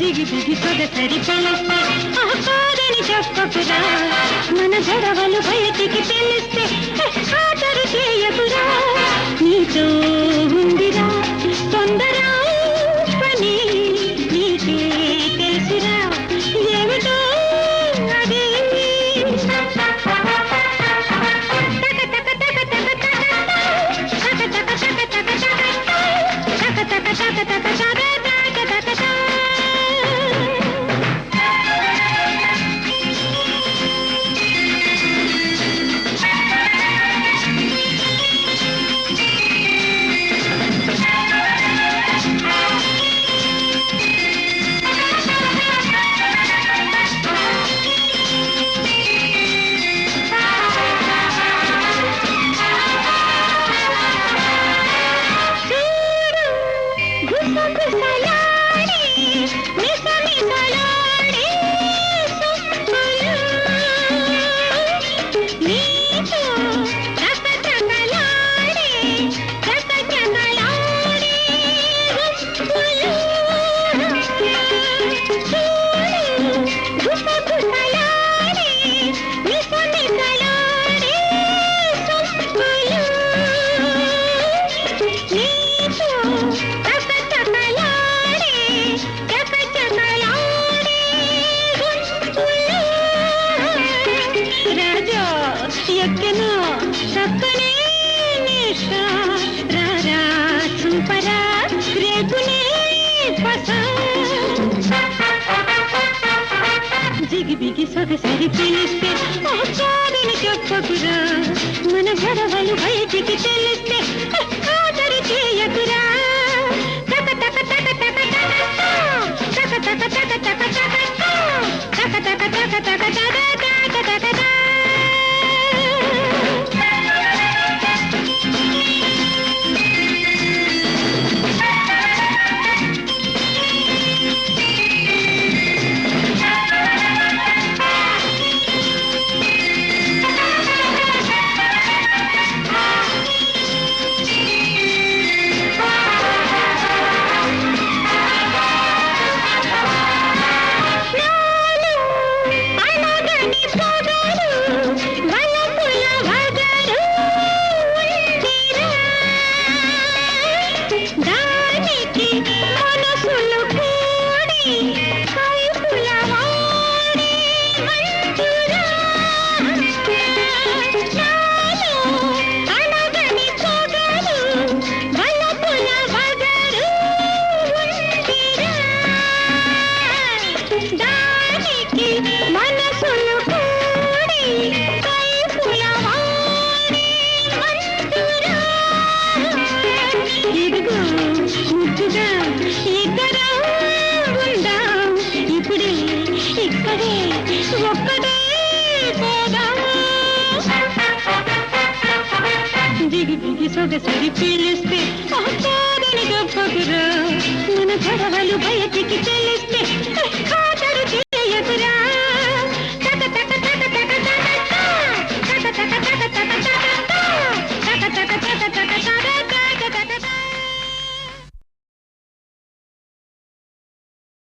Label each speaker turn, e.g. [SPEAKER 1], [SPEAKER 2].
[SPEAKER 1] జిగి బిగి సొగసరి కాదని చెప్పకురా మన గడవలు బయటికి తెలిస్తే ఆదరు చేయకురా నీతో ఎక్కనో చక్కనే నిష. రారా చూపరా రేగునే పస. జిగి బిగి సొగసరి పిలిస్తే ఓ కాదని చెప్పకురా. ఒక్కడే ఒక్కడే పోదాం దిగి దిగి పిలిస్తే గొప్పకురా మన గొడవలు బయటికి తెలిస్తే